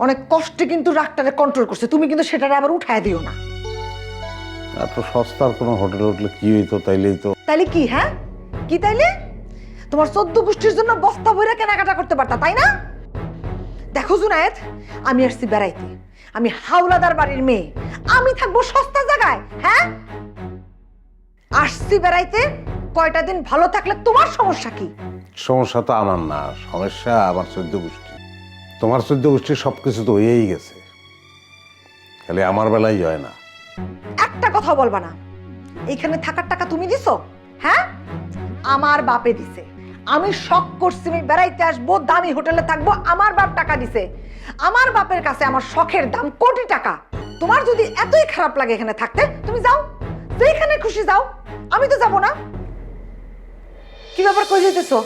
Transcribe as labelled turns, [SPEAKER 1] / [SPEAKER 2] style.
[SPEAKER 1] অনেক কষ্টে কিন্তু রাগটারে কন্ট্রোল করছে। তুমি কিন্তু সেটারে আবার উঠায় দিও না।
[SPEAKER 2] এত সস্তার কোনো হোটেলে উঠলে কি হইতো তাইলেই তো
[SPEAKER 1] তাইলে কি হ্যাঁ? কি তাইলে? তোমার চোদ্দ গোষ্ঠীর জন্য বস্তা বইরা কেনাকাটা করতে পারতা তাই না? দেখো জুনায়েত আমি আসছি বেড়াইতে। আমি হাওলাদার বাড়ির মেয়ে। আমি থাকব সস্তা জায়গায় হ্যাঁ? আসছি বেড়াইতে কয়টা দিন ভালো থাকলে তোমার সমস্যা কি?
[SPEAKER 2] সমস্যা তো আমার না সমস্যা আমার চোদ্দ গোষ্ঠী। তোমার চোদ্দ গোষ্ঠীর সব কিছু তো হয়েই গেছে। খালি আমার বেলাই হয় না।
[SPEAKER 1] একটা কথা বলবা না। এখানে থাকার টাকা তুমি দিছো? হ্যাঁ? আমার বাপে দিছে। আমি শখ করছি আমি বেড়াইতে আসব, দামি হোটেলে থাকব, আমার বাপ টাকা দিছে। আমার বাপের কাছে আমার শখের দাম কোটি টাকা। তোমার যদি এতই খারাপ লাগে এখানে থাকতে, তুমি যাও। যেখানে খুশি যাও। আমি তো যাব না। কি ব্যাপার কই যেতেছো